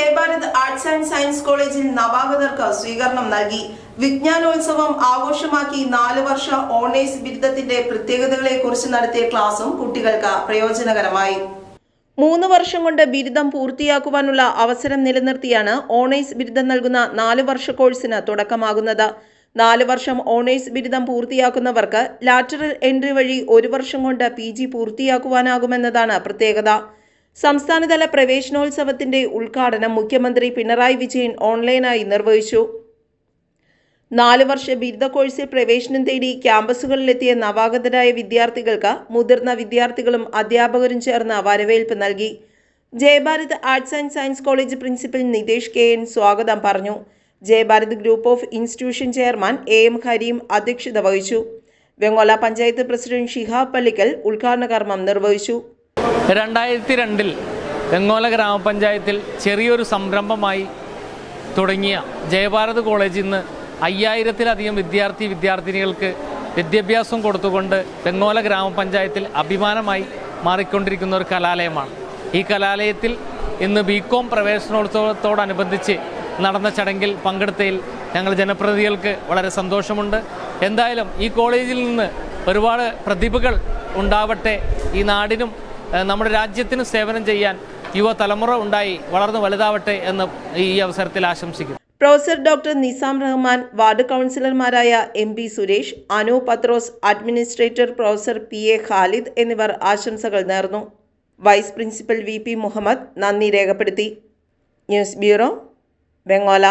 Jayabharat arts and science കോളേജിൽ നവാഗതർക്ക് സ്വീകരണം നൽകി. വിജ്ഞാനോത്സവം ആഘോഷമാക്കി നാല് വർഷ ഓണേഴ്സ് ബിരുദത്തിന്റെ പ്രത്യേകതകളെ കുറിച്ച് നടത്തിയ ക്ലാസും കുട്ടികൾക്ക് പ്രയോജനകരമായി. മൂന്ന് വർഷം കൊണ്ട് ബിരുദം പൂർത്തിയാക്കുവാനുള്ള അവസരം നിലനിർത്തിയാണ് ഓണേഴ്സ് ബിരുദം നൽകുന്ന നാല് വർഷ കോഴ്സിന് തുടക്കമാകുന്നത്. നാല് വർഷം ഓണേഴ്സ് ബിരുദം പൂർത്തിയാക്കുന്നവർക്ക് ലാറ്ററൽ എൻട്രി വഴി ഒരു വർഷം കൊണ്ട് പി പൂർത്തിയാക്കുവാനാകുമെന്നതാണ് പ്രത്യേകത. സംസ്ഥാനതല പ്രവേശനോത്സവത്തിന്റെ ഉദ്ഘാടനം മുഖ്യമന്ത്രി പിണറായി വിജയൻ ഓൺലൈനായി നിർവഹിച്ചു. നാല് വർഷ ബിരുദ കോഴ്സിൽ പ്രവേശനം തേടി ക്യാമ്പസുകളിലെത്തിയ നവാഗതരായ വിദ്യാർത്ഥികൾക്ക് മുതിർന്ന വിദ്യാർത്ഥികളും അധ്യാപകരും ചേർന്ന് വരവേൽപ്പ് നൽകി. Jayabharath arts and science college principal Nithesh K N സ്വാഗതം പറഞ്ഞു. Jayabharath group of institution chairman A M Hareem അധ്യക്ഷത വഹിച്ചു. വെങ്ങോല പഞ്ചായത്ത് പ്രസിഡന്റ് ഷിഹാബ് പള്ളിക്കൽ ഉദ്ഘാടന കർമ്മം നിർവഹിച്ചു. രണ്ടായിരത്തി രണ്ടിൽ വെങ്ങോല ഗ്രാമപഞ്ചായത്തിൽ ചെറിയൊരു സംരംഭമായി തുടങ്ങിയ ജയഭാരത് കോളേജിൽ നിന്ന് അയ്യായിരത്തിലധികം വിദ്യാർത്ഥി വിദ്യാർത്ഥിനികൾക്ക് വിദ്യാഭ്യാസം കൊടുത്തുകൊണ്ട് വെങ്ങോല ഗ്രാമപഞ്ചായത്തിൽ അഭിമാനമായി മാറിക്കൊണ്ടിരിക്കുന്ന ഒരു കലാലയമാണ്. ഈ കലാലയത്തിൽ ഇന്ന് ബി കോം പ്രവേശനോത്സവത്തോടനുബന്ധിച്ച് നടന്ന ചടങ്ങിൽ പങ്കെടുത്തതിൽ ഞങ്ങൾ ജനപ്രതിനിധികൾക്ക് വളരെ സന്തോഷമുണ്ട്. എന്തായാലും ഈ കോളേജിൽ നിന്ന് ഒരുപാട് പ്രതിഭകൾ ഉണ്ടാവട്ടെ ഈ നാടിനും നമ്മുടെ രാജ്യത്തിന് സേവനം ചെയ്യാൻ യുവതലമുറ ഉണ്ടായി വളർന്നു വലുതാവട്ടെ എന്ന് ഈ അവസരത്തിൽ ആശംസിക്കുന്നു. Professor doctor Nizam Rahman ward കൗൺസിലർമാരായ M P Suresh Anu Pathros administrator professor P A Khalid എന്നിവർ ആശംസകൾ നേർന്നു. Vice principal V P Muhammad നന്ദി രേഖപ്പെടുത്തി. News bureau Vengola